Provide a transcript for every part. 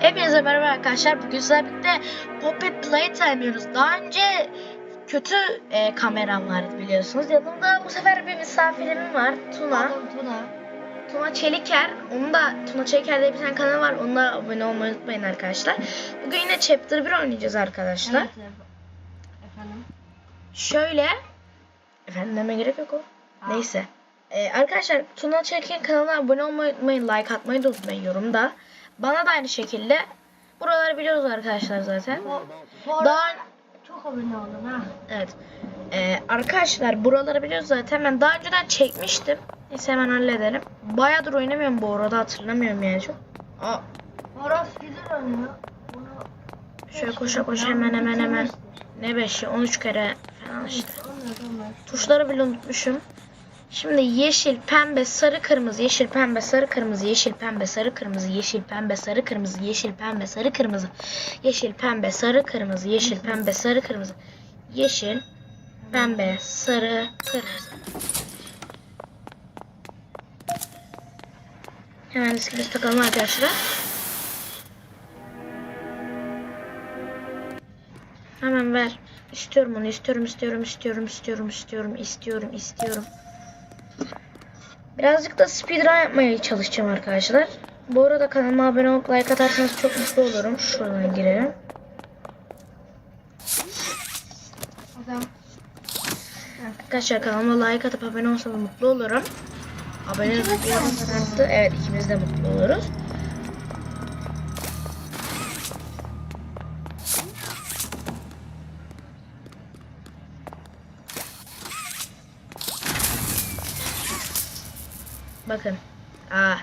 Hepinize merhaba arkadaşlar. Bugün sizlerle birlikte Puppet Playtime yapıyoruz. Daha önce kötü e, kameram vardı biliyorsunuz. Yanımda bu sefer bir misafirim var. Tuna. Tuna. Tuna Çeliker. Onun da Tuna Çeliker diye bir tane kanal var. Onunla abone olmayı unutmayın arkadaşlar. Bugün yine Chapter 1 oynayacağız arkadaşlar. Evet, ef- efendim. Şöyle. Efendim deme gerek yok o. Aa. Neyse. Ee, arkadaşlar Tuna Çeliker'in kanalına abone olmayı unutmayın. Like atmayı da unutmayın yorumda. Bana da aynı şekilde. Buraları biliyoruz arkadaşlar zaten. Daha çok abone oldum ha. evet. Ee, arkadaşlar buraları biliyoruz zaten. Ben daha önceden çekmiştim. Neyse hemen halledelim. Bayağıdır oynamıyorum bu arada hatırlamıyorum yani çok. Aa, Horos güzel oynuyor. Şöyle koşa koşa hemen hemen hemen. Ne beşi 13 kere falan işte. Tuşları bile unutmuşum. Şimdi yeşil, pembe, sarı, kırmızı, yeşil, pembe, sarı, kırmızı, yeşil, pembe, sarı, kırmızı, yeşil, pembe, sarı, kırmızı, yeşil, pembe, sarı, kırmızı, yeşil, pembe, sarı, kırmızı, yeşil, pembe, sarı, kırmızı, yeşil, pembe, sarı, kırmızı. Hemen diskimizi takalım arkadaşlar. Hemen ver. İstiyorum onu. istiyorum, istiyorum, istiyorum, istiyorum, istiyorum, istiyorum, istiyorum. Birazcık da speedrun yapmaya çalışacağım arkadaşlar. Bu arada kanalıma abone olup like atarsanız çok mutlu olurum. Şuradan girelim. Arkadaşlar kanalıma like atıp abone olsanız mutlu olurum. Abone olursanız. Evet ikimiz de mutlu oluruz. Bakın. Aa.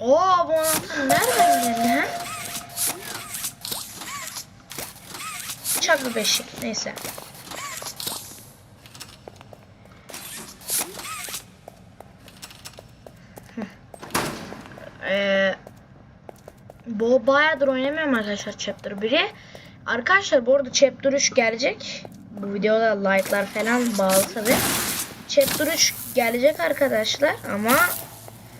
Oo bu anahtar nereden geldi ha? Çaklı beşik. Neyse. Ee, bu bayağıdır oynamıyorum arkadaşlar Chapter 1'i. Arkadaşlar bu arada Chapter 3 gelecek. Bu videoda like'lar falan bağlı tabi. Chapter 3 gelecek arkadaşlar ama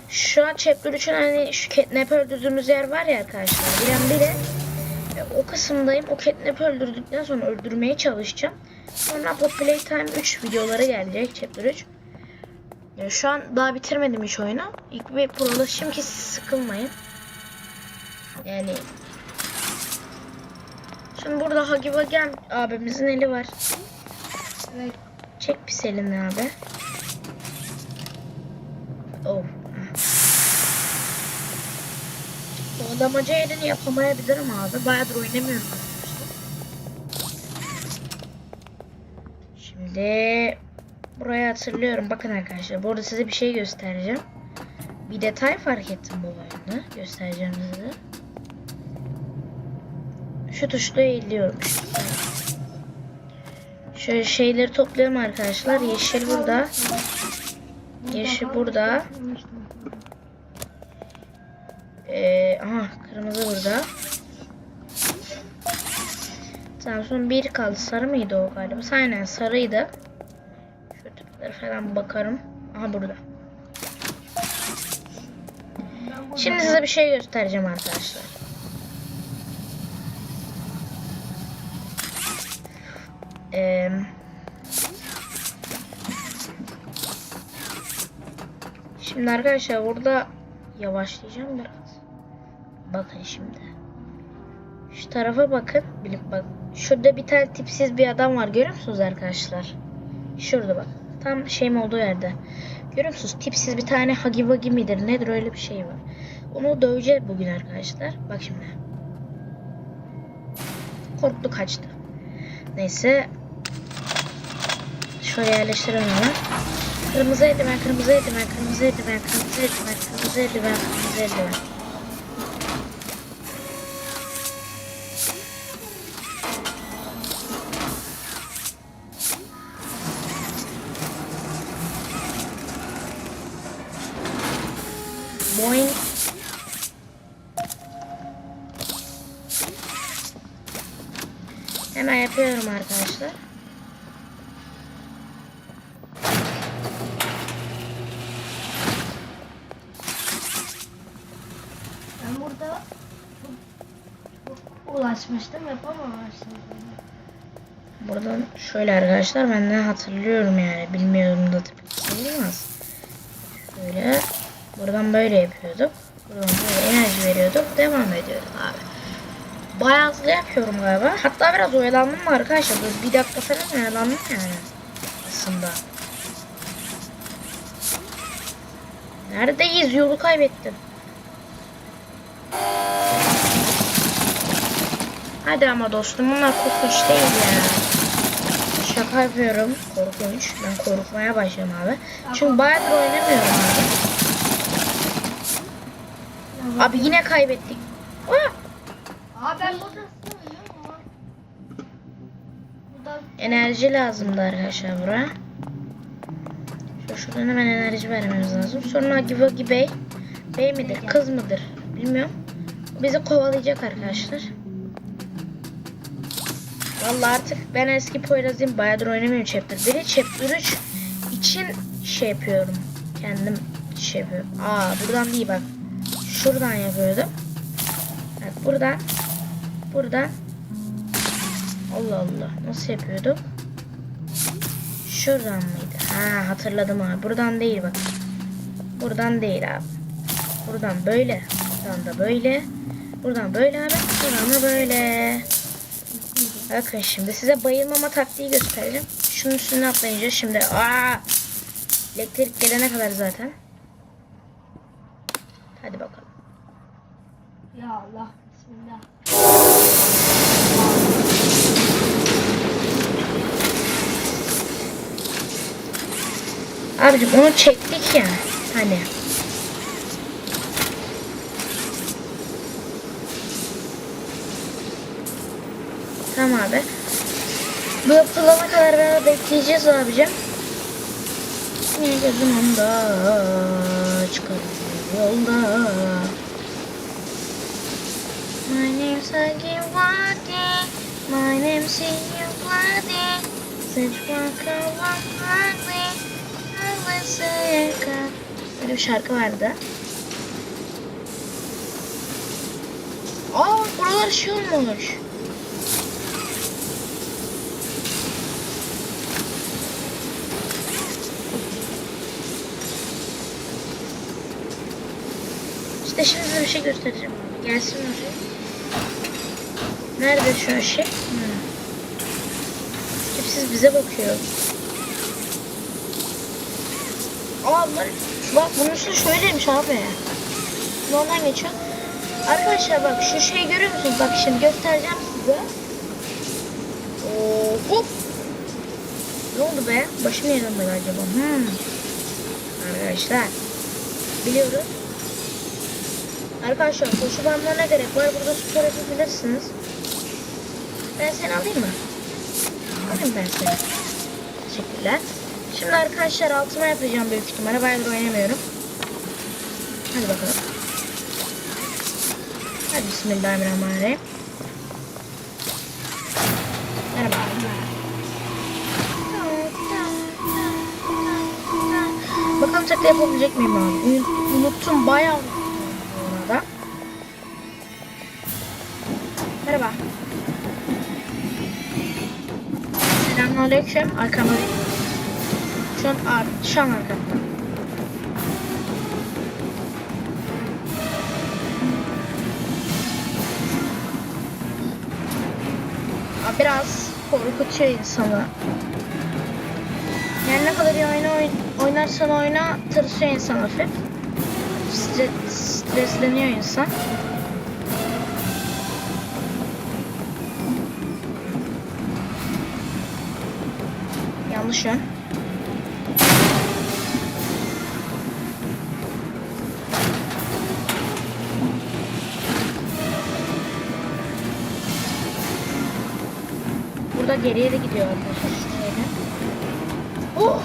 şu an Chapter 3'ün hani şu Catnap öldürdüğümüz yer var ya arkadaşlar. Bilen bile e, o kısımdayım. O Catnap'ı öldürdükten sonra öldürmeye çalışacağım. Sonra bu Playtime 3 videoları gelecek Chapter 3. Ya şu an daha bitirmedim hiç oyunu. İlk bir prolaşayım ki siz sıkılmayın. Yani Şimdi burada Hagi Wagi abimizin eli var. Çek pis elini abi. Bu adamaca elini yapamayabilirim abi. Bayağıdır oynamıyorum. Şimdi burayı hatırlıyorum. Bakın arkadaşlar. Burada size bir şey göstereceğim. Bir detay fark ettim bu oyunda. Göstereceğim size. Şu tuşla eğiliyorum. Şöyle şeyleri toplayalım arkadaşlar. Yeşil burada. Yeşil burada. Ee, aha kırmızı burada. Tamam son bir kaldı. Sarı mıydı o galiba? Aynen sarıydı. Şu tıkları falan bakarım. Aha burada. Şimdi size bir şey göstereceğim arkadaşlar. Eee Şimdi arkadaşlar burada yavaşlayacağım biraz. Bakın şimdi. Şu tarafa bakın. Bilip bak. Şurada bir tane tipsiz bir adam var. Görüyor musunuz arkadaşlar? Şurada bak. Tam şeyim olduğu yerde. Görüyor musunuz? Tipsiz bir tane Hagi Wagi midir? Nedir öyle bir şey var. Onu döveceğiz bugün arkadaşlar. Bak şimdi. Korktu kaçtı. Neyse. Şöyle yerleştirelim hemen. Kırmızı eldiven, kırmızı eldiven, kırmızı eldiven, kırmızı eldiven, kırmızı eldiven, kırmızı eldiven. Boing. Hemen yapıyorum arkadaşlar. Ben burada ulaşmıştım yapamamıştım. Buradan şöyle arkadaşlar ben de hatırlıyorum yani bilmiyorum da tabii ki sayılmaz. Şöyle buradan böyle yapıyorduk. Buradan böyle enerji veriyorduk. Devam ediyorduk abi. Bayağı hızlı yapıyorum galiba. Hatta biraz oyalandım mı arkadaşlar? Böyle bir dakika falan oyalandım yani. Aslında. Neredeyiz? Yolu kaybettim. Hadi ama dostum bunlar korkunç değil ya. Şaka yapıyorum. Korkunç. Ben korkmaya başladım abi. Çünkü bayağıdır oynamıyorum abi. Abi yine kaybettik. Aa! Aa ben Enerji lazımdı arkadaşlar buraya. Şu şuradan hemen enerji vermemiz lazım. Sonra Givagi Bey. Bey midir? Kız mıdır? Bilmiyorum. Bizi kovalayacak arkadaşlar. Vallahi artık ben eski Poyraz'ım bayağıdır oynamıyorum Chapter 1'i. Chapter 3 için şey yapıyorum. Kendim şey yapıyorum. Aa buradan değil bak. Şuradan yapıyordum. Evet buradan. Buradan. Allah Allah. Nasıl yapıyorduk? Şuradan mıydı? Ha hatırladım abi. Buradan değil bak. Buradan değil abi. Buradan böyle. Buradan da böyle. Buradan böyle abi. Buradan da böyle. Bakın şimdi size bayılmama taktiği göstereceğim. Şunun üstüne atlayınca şimdi. Aa! Elektrik gelene kadar zaten. Hadi bakalım. ya Allah bismillah. Abicim onu çektik ya. Hani. Tamam abi. Bu yapılana kadar ben bekleyeceğiz abicim. Yine gözüm onda çıkarım yolda. My name's Huggy Wuggy, my name's you Bloody, such walker Wuggy, I was a Böyle bir şarkı vardı. Aa buralar şey olmuş. İşte şimdi size bir şey göstereceğim. Gelsin oraya. Nerede şu şey? Hı. Hepsi bize bakıyor. Aa bunlar, bak bunun üstü şöyleymiş abi. Bundan geçiyor. Arkadaşlar bak şu şeyi görüyor musunuz? Bak şimdi göstereceğim size. Oo, hop. Ne oldu be? Başım yanımda acaba? Hmm. Arkadaşlar. Biliyoruz. Arkadaşlar koşu bandlarına gerek var. Burada spor yapabilirsiniz. Ben seni alayım mı? Alayım ben seni. Teşekkürler. Şimdi arkadaşlar altıma yapacağım büyük ihtimalle. Bayağıdır oynamıyorum. Hadi bakalım. Hadi bismillahirrahmanirrahim. Merhaba. Bakalım tekrar yapabilecek miyim abi? Unut- Unuttum bayağı Selamünaleyküm. Arkamda şu an, ar- şu an arkamda. Biraz korkutuyor insanı. Yani ne kadar iyi oyna oyn- oynarsan oyna tırsıyor insan hafif. Stre- stresleniyor insan. Yanlış yön. Burada geriye de gidiyor arkadaşlar. Oh!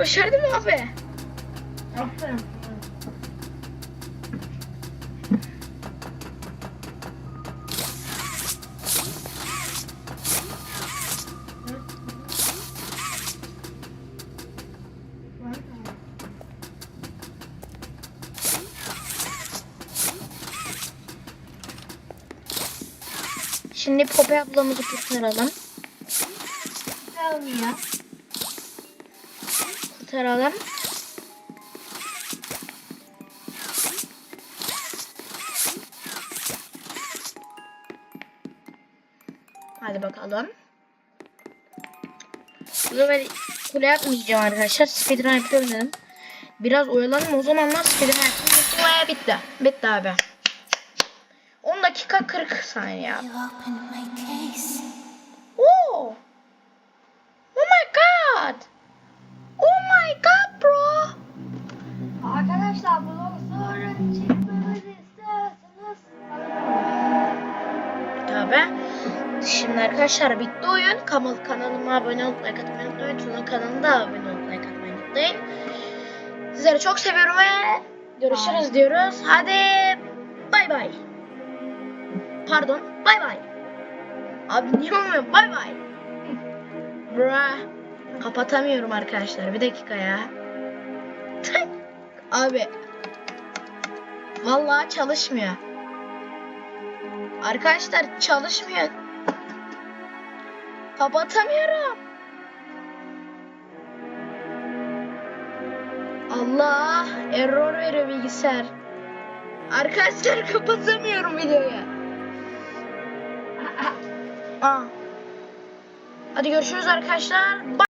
Başardım abi. Aferin. Şimdi Pope ablamızı kurtaralım. Tamam ya. Kurtaralım. Hadi bakalım. Bu sefer kule yapmayacağım arkadaşlar. Speedrun yapıyorum dedim. Biraz oyalandım o zamanlar speedrun yaptım. Ve bitti. Bitti abi. 10 dakika 40 saniye arkadaşlar bitti oyun. Kanal, kanalıma abone olup like atmayı unutmayın. Tuna'nın kanalına abone olup like atmayı unutmayın. Sizleri çok seviyorum ve görüşürüz diyoruz. Hadi bay bay. Pardon bay bay. Abi niye olmuyor? Bay bay. Bra. Kapatamıyorum arkadaşlar. Bir dakika ya. Abi. Vallahi çalışmıyor. Arkadaşlar çalışmıyor. Kapatamıyorum. Allah error veriyor bilgisayar. Arkadaşlar kapatamıyorum videoyu. Aa. Hadi görüşürüz arkadaşlar. Bye.